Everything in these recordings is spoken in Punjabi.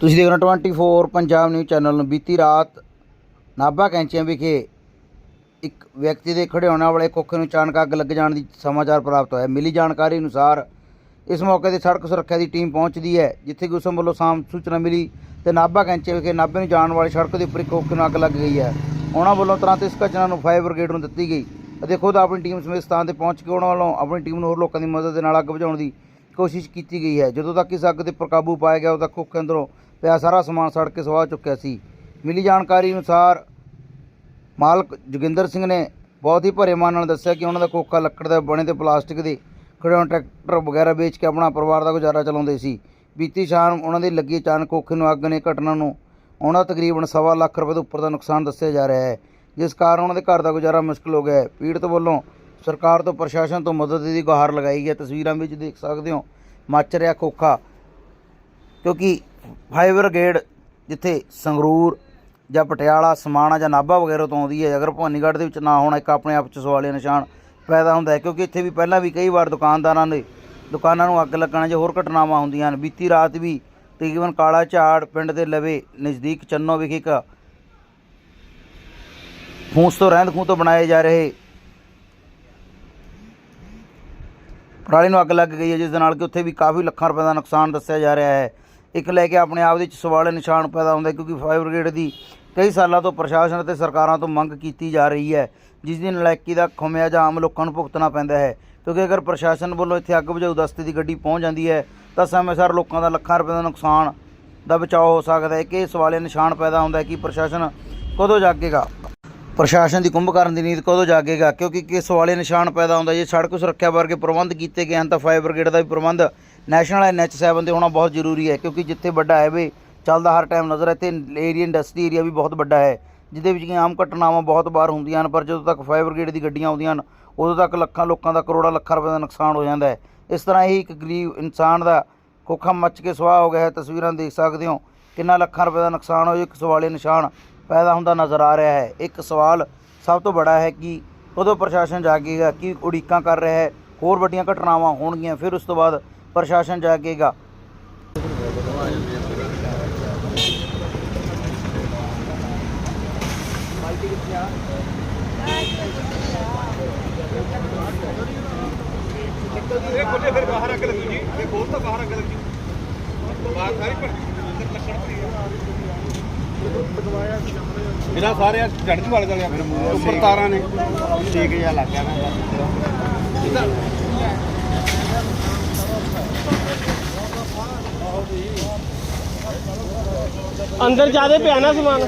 ਤੁਸੀਂ ਦੇਖ ਰਹੇ ਹੋ 24 ਪੰਜਾਬ ਨਿਊਜ਼ ਚੈਨਲ ਨੂੰ ਬੀਤੀ ਰਾਤ ਨਾਭਾ ਕੈਂਚੀਆਂ ਵਿਖੇ ਇੱਕ ਵਿਅਕਤੀ ਦੇ ਖੜੇ ਹੋਣ ਵਾਲੇ ਕੋਖੇ ਨੂੰ ਅਚਾਨਕ ਅੱਗ ਲੱਗ ਜਾਣ ਦੀ ਸਮਾਚਾਰ ਪ੍ਰਾਪਤ ਹੋਇਆ। ਮਿਲੀ ਜਾਣਕਾਰੀ ਅਨੁਸਾਰ ਇਸ ਮੌਕੇ ਤੇ ਸੜਕ ਸੁਰੱਖਿਆ ਦੀ ਟੀਮ ਪਹੁੰਚਦੀ ਹੈ, ਜਿੱਥੇ ਕਿ ਉਸ ਵੱਲੋਂ ਸਾਮ ਸੂਚਨਾ ਮਿਲੀ ਤੇ ਨਾਭਾ ਕੈਂਚੀਆਂ ਵਿਖੇ ਨਾਭੇ ਨੂੰ ਜਾਣ ਵਾਲੀ ਸੜਕ ਦੇ ਉੱਪਰ ਇੱਕ ਕੋਖੇ ਨੂੰ ਅੱਗ ਲੱਗ ਗਈ ਹੈ। ਉਹਨਾਂ ਵੱਲੋਂ ਤੁਰੰਤ ਇਸ ਘਟਨਾ ਨੂੰ ਫਾਇਰ ਬ੍ਰਿਗੇਡ ਨੂੰ ਦਿੱਤੀ ਗਈ ਅਤੇ ਖੁਦ ਆਪਣੀ ਟੀਮ ਸਮੇਤ ਸਥਾਨ ਤੇ ਪਹੁੰਚ ਕੇ ਉਹਨਾਂ ਵੱਲੋਂ ਆਪਣੀ ਟੀਮ ਨੂੰ ਹੋਰ ਲੋਕਾਂ ਦੀ ਮਦਦ ਦੇ ਨਾਲ ਅੱਗ ਬੁਝਾਉਣ ਦੀ ਕੋਸ਼ਿਸ਼ ਕੀਤੀ ਗਈ ਹੈ। ਜਦੋਂ ਤੱਕ ਇਸ ਅੱਗ ਦੇ ਪਰ ਕਾਬੂ ਪਾਇਆ ਗਿਆ, ਉਦੋਂ ਤੱਕ ਖੋਖੇ ਅੰਦਰੋਂ ਪਿਆ ਸਾਰਾ ਸਮਾਨ ਸੜ ਕੇ ਸਵਾਹ ਚੁੱਕਿਆ ਸੀ। ਮਿਲੀ ਜਾਣਕਾਰੀ ਅਨੁਸਾਰ ਮਾਲਕ ਜੋਗਿੰਦਰ ਸਿੰਘ ਨੇ ਬਹੁਤ ਹੀ ਭਰੇ ਮਨ ਨਾਲ ਦੱਸਿਆ ਕਿ ਉਹਨਾਂ ਦਾ ਕੋਕਾ ਲੱਕੜ ਦਾ ਬਣੇ ਤੇ ਪਲਾਸਟਿਕ ਦੇ ਖਿਡੌਣੇ ਟਰੈਕਟਰ ਵਗੈਰਾ ਵੇਚ ਕੇ ਆਪਣਾ ਪਰਿਵਾਰ ਦਾ ਗੁਜ਼ਾਰਾ ਚਲਾਉਂਦੇ ਸੀ। ਬੀਤੀ ਸ਼ਾਮ ਉਹਨਾਂ ਦੀ ਲੱਗੀ ਅਚਾਨਕ ਕੋਖੇ ਨੂੰ ਅੱਗ ਨੇ ਘਟਨਾ ਨੂੰ ਉਹਨਾਂ ਦਾ ਤਕਰੀਬਨ ਸਵਾ ਲੱਖ ਰੁਪਏ ਤੋਂ ਉੱਪਰ ਦਾ ਨੁਕਸਾਨ ਦੱਸਿਆ ਜਾ ਰਿਹਾ ਹੈ, ਜਿਸ ਕਾਰਨ ਉਹਨਾਂ ਦੇ ਘਰ ਦਾ ਗੁਜ਼ਾਰਾ ਮੁਸ਼ਕਲ ਹੋ ਗਿਆ ਹੈ। ਪੀੜਤ ਵੱਲੋਂ ਸਰਕਾਰ ਤੋਂ ਪ੍ਰਸ਼ਾਸਨ ਤੋਂ ਮਦਦ ਦੀ ਗੁਹਾਰ ਲਗਾਈ ਗਈ ਹੈ। ਤਸਵੀਰਾਂ ਵਿੱਚ ਦੇਖ ਸਕਦੇ ਹੋ, ਮੱਚ ਰਿਹਾ ਖੋਖਾ ਕਿਉਂਕਿ ਫਾਇਰ ਬ੍ਰਿਗੇਡ ਜਿੱਥੇ ਸੰਗਰੂਰ ਜਾਂ ਪਟਿਆਲਾ, ਸਮਾਣਾ ਜਾਂ ਨਾਭਾ ਵਗੈਰਾ ਤੋਂ ਆਉਂਦੀ ਹੈ। ਅਗਰ ਭਵਾਨੀਗੜ੍ਹ ਦੇ ਵਿੱਚ ਨਾ ਹੋਣਾ, ਇੱਕ ਆਪਣੇ ਆਪ 'ਚ ਸਵਾਲੀਆ ਨਿਸ਼ਾਨ ਪੈਦਾ ਹੁੰਦਾ ਹੈ, ਕਿਉਂਕਿ ਇੱਥੇ ਵੀ ਪਹਿਲਾਂ ਵੀ ਕਈ ਵਾਰ ਦੁਕਾਨਦਾਰਾਂ ਦੇ ਦੁਕਾਨਾਂ ਨੂੰ ਅੱਗ ਲੱਗਣ ਜਾਂ ਹੋਰ ਘਟਨਾਵਾਂ ਹੁੰਦੀਆਂ ਹਨ। ਬੀਤੀ ਰਾਤ ਵੀ ਤਕਰੀਬਨ ਕਾਲਾ ਝਾੜ ਪਿੰਡ ਦੇ ਲਵੇ ਨਜ਼ਦੀਕ ਚੰਨੋ ਵਿਖੇ ਇੱਕ ਫੂਸ ਤੋਂ ਰਹਿੰਦ ਖੂਹ ਤੋਂ ਬਣਾਏ ਜਾ ਰਹੇ ਪਰਾਲੀ ਨੂੰ ਅੱਗ ਲੱਗ ਗਈ ਹੈ, ਜਿਸ ਦੇ ਨਾਲ ਕਿ ਉੱਥੇ ਵੀ ਕਾਫੀ ਲੱਖਾਂ ਰੁਪਏ ਦਾ ਨੁਕਸਾਨ ਦੱਸਿਆ ਜਾ ਰਿਹਾ ਹੈ। ਇੱਕ ਲੈ ਕੇ ਆਪਣੇ ਆਪ ਦੇ ਵਿੱਚ ਸਵਾਲ ਨਿਸ਼ਾਨ ਪੈਦਾ ਹੁੰਦਾ ਕਿਉਂਕਿ ਫਾਇਰ ਬ੍ਰਿਗੇਡ ਦੀ ਕਈ ਸਾਲਾਂ ਤੋਂ ਪ੍ਰਸ਼ਾਸਨ ਅਤੇ ਸਰਕਾਰਾਂ ਤੋਂ ਮੰਗ ਕੀਤੀ ਜਾ ਰਹੀ ਹੈ, ਜਿਸ ਦੀ ਨਲਾਇਕੀ ਦਾ ਖਮਿਆਜਾ ਆਮ ਲੋਕਾਂ ਨੂੰ ਭੁਗਤਣਾ ਪੈਂਦਾ ਹੈ। ਕਿਉਂਕਿ ਅਗਰ ਪ੍ਰਸ਼ਾਸਨ ਵੱਲੋਂ ਇੱਥੇ ਅੱਗ ਬੁਝਾਊ ਦਸਤੇ ਦੀ ਗੱਡੀ ਪਹੁੰਚ ਜਾਂਦੀ ਹੈ, ਤਾਂ ਸਮੇਂ ਸਿਰ ਲੋਕਾਂ ਦਾ ਲੱਖਾਂ ਰੁਪਏ ਦਾ ਨੁਕਸਾਨ ਦਾ ਬਚਾਅ ਹੋ ਸਕਦਾ ਹੈ। ਕਿ ਸਵਾਲੇ ਨਿਸ਼ਾਨ ਪੈਦਾ ਹੁੰਦਾ ਹੈ ਕਿ ਪ੍ਰਸ਼ਾਸਨ ਕਦੋਂ ਜਾਗੇਗਾ? ਪ੍ਰਸ਼ਾਸਨ ਦੀ ਕੁੰਭਕਰਨ ਦੀ ਨੀਂਦ ਕਦੋਂ ਜਾਗੇਗਾ? ਕਿਉਂਕਿ ਕਿਸ ਵਾਲੇ ਨਿਸ਼ਾਨ ਪੈਦਾ ਹੁੰਦਾ ਜੇ ਸੜਕ ਸੁਰੱਖਿਆ ਵਰਗੇ ਪ੍ਰਬੰਧ ਕੀਤੇ ਗਏ ਹਨ, ਤਾਂ ਫਾਇਰ ਬ੍ਰਿਗੇਡ ਦਾ ਵੀ ਪ੍ਰਬੰਧ ਨੈਸ਼ਨਲ ਐਨਐਚ7 ਤੇ ਹੋਣਾ ਬਹੁਤ ਜ਼ਰੂਰੀ ਹੈ, ਕਿਉਂਕਿ ਜਿੱਥੇ ਵੱਡਾ ਹਾਈਵੇ ਚੱਲਦਾ ਹਰ ਟਾਈਮ ਨਜ਼ਰ ਹੈ ਤੇ ਏਰੀਆ ਇੰਡਸਟਰੀ ਏਰੀਆ ਵੀ ਬਹੁਤ ਵੱਡਾ ਹੈ, ਜਿਹਦੇ ਵਿੱਚ ਕਿ ਆਮ ਘਟਨਾਵਾਂ ਬਹੁਤ ਵਾਰ ਹੁੰਦੀਆਂ ਹਨ, ਪਰ ਜਦੋਂ ਤੱਕ ਫਾਇਰ ਬ੍ਰਿਗੇਡ ਦੀ ਗੱਡੀਆਂ ਆਉਂਦੀਆਂ ਹਨ, ਉਦੋਂ ਤੱਕ ਲੱਖਾਂ ਲੋਕਾਂ ਦਾ ਕਰੋੜਾਂ ਲੱਖਾਂ ਰੁਪਏ ਦਾ ਨੁਕਸਾਨ ਹੋ ਜਾਂਦਾ ਹੈ। ਇਸ ਤਰ੍ਹਾਂ ਹੀ ਇੱਕ ਗਰੀਬ ਇਨਸਾਨ ਦਾ ਖੋਖਾ ਮੱਚ ਕੇ ਸੁਆਹ ਹੋ ਗਿਆ ਹੈ, ਤਸਵੀਰਾਂ ਦੇਖ ਸਕਦੇ ਹੋ, ਕਿੰਨਾ ਲੱਖਾਂ ਰੁਪਏ ਦਾ ਨੁਕਸਾਨ ਹੋਇਆ, ਇੱਕ ਸਵਾਲੇ ਨਿਸ਼ਾਨ ਪੈਦਾ ਹੁੰਦਾ ਨਜ਼ਰ ਆ ਰਿਹਾ ਹੈ। ਇੱਕ ਸਵਾਲ ਸਭ ਤੋਂ ਬੜਾ ਹੈ ਕਿ ਉਦੋਂ ਪ੍ਰਸ਼ਾਸਨ ਜਾਗੇਗਾ, ਕਿ ਉਡੀਕਾਂ ਕਰ ਰਿਹਾ ਹੈ, ਹੋਰ ਵੱਡੀਆਂ ਘਟਨਾਵਾਂ ਹੋਣਗੀਆਂ, ਫਿਰ ਉਸ ਤੋਂ ਬਾਅਦ ਪ੍ਰਸ਼ਾਸਨ ਜਾਗੇਗਾ। ਇਹ ਖੋਲੇ ਫਿਰ ਬਾਹਰ ਅੱਗ ਲੱਗੂ ਜੀ ਇਹ ਖੋਲ ਤਾਂ ਬਾਹਰ ਅੱਗ ਲੱਗੂ ਬਾਹਰ ਸਾਰੀ ਪਰ ਅੰਦਰ ਲੱਕੜ ਭਰੀ ਮੇਰਾ ਸਾਰੇ ਚ ਵੜ ਗਿਆ ਫਿਰ ਉੱਪਰ ਤਾਰਾਂ ਨੇ। ਠੀਕ ਜਿਹਾ ਲੱਗ ਗਿਆ ਮੈਂ ਅੰਦਰ ਜਿਆਦੇ ਪਿਆ ਨਾ ਸਮਾਨ।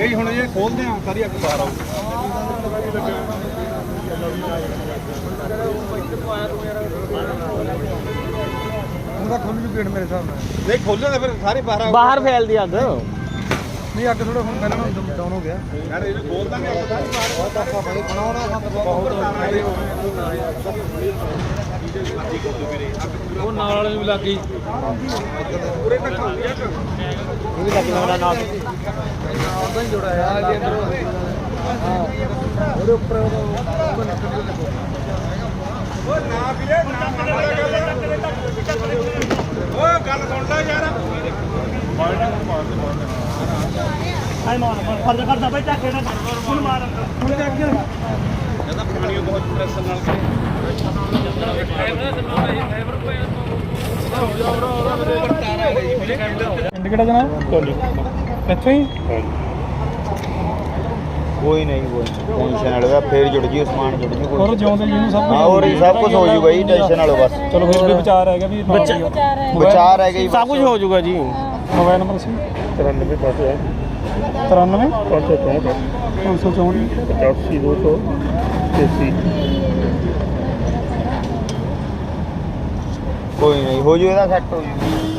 ਇਹ ਹੁਣ ਇਹ ਖੋਲਦੇ ਆ ਸਾਰੀ ਅੱਗ ਬਾਹਰ ਉਹਦਾ ਖੁੱਲ ਜੂ ਗੇਟ ਮੇਰੇ ਹਿਸਾਬ ਨਾਲ। ਨਹੀਂ ਖੋਲਦੇ ਤਾਂ ਫਿਰ ਸਾਰੇ ਬਾਹਰ ਆਊ। ਬਾਹਰ ਫੈਲਦੀ ਅੱਗ। ਨਹੀਂ ਅੱਗ ਥੋੜਾ ਹੁਣ ਪਹਿਲਾਂ ਨਾਲੋਂ ਡਾਊਨ ਹੋ ਗਿਆ। ਯਾਰ ਇਹ ਖੋਲ ਦਾਂਗੇ ਆਪਾਂ ਸਾਰੀ ਬਾਹਰ ਬਹੁਤ ਭਾਈ ਬਣਾਉਣਾ ਉਹ ਨਾਲ ਵਾਲੇ ਵੀ ਲੱਗ ਗਈ। ਪੂਰੇ ਤੱਕ ਹੁੰਦੀ ਆ ਇਹ ਵੀ ਲੱਗ ਜਾਂਦਾ ਨਾਲ ਉਦਾਂ ਹੀ ਜੋੜਾ ਹੈ ਆ ਜੇ ਅੰਦਰੋਂ ਹਾਂ ਉਹਦੇ ਉੱਪਰ ਉਹਦਾ ਨਿਕਲ ਲੱਗੋ ਓ ਨਾ ਵੀਰੇ ਨਾ ਮੰਨ ਓ ਗੱਲ ਸੁਣ ਲੈ ਯਾਰ ਆਈ ਮਾਰ ਮਾਰ ਫਰਜ਼ ਕਰਦਾ ਬਈ ਟੱਕੇ ਨਾ ਹੁਣ ਮਾਰ ਹੁਣ ਚੱਕ ਕੇ ਜਦੋਂ ਪਾਣੀ ਬਹੁਤ ਪ੍ਰੈਸ਼ਰ ਨਾਲ ਪਿੰਡ ਕਿਹੜਾ ਜਨਾਬ ਕੋਲੀ ਇੱਥੋਂ ਹੀ? ਕੋਈ ਨਹੀਂ ਕੋਈ ਟੈਨਸ਼ਨ ਵਾਲੇ ਦਾ ਫੇਰ ਜੁੜ ਜੀ ਸਮਾਨ ਜੁੜ ਜੀ ਹੋਰ ਜਿਉਂਦੇ ਜੀ ਨੂੰ ਸਭ ਕੁਝ ਹਾਂ ਹੋਰ ਹੀ ਸਭ ਕੁਝ ਹੋ ਜੂਗਾ ਜੀ ਟੈਨਸ਼ਨ ਵਾਲੋ ਬਸ। ਚਲੋ ਫਿਰ ਵੀ ਵਿਚਾਰ ਹੈਗਾ ਵੀ ਵਿਚਾਰ ਹੈਗਾ ਜੀ ਸਭ ਕੁਝ ਹੋ ਜਾਊਗਾ ਜੀ। ਮੋਬਾਈਲ ਨੰਬਰ ਸੀ 93 564 93 564 564 ਕੋਈ ਨਹੀਂ ਹੋ ਜੂ ਇਹਦਾ ਸੈੱਟ ਹੋ ਜੂ।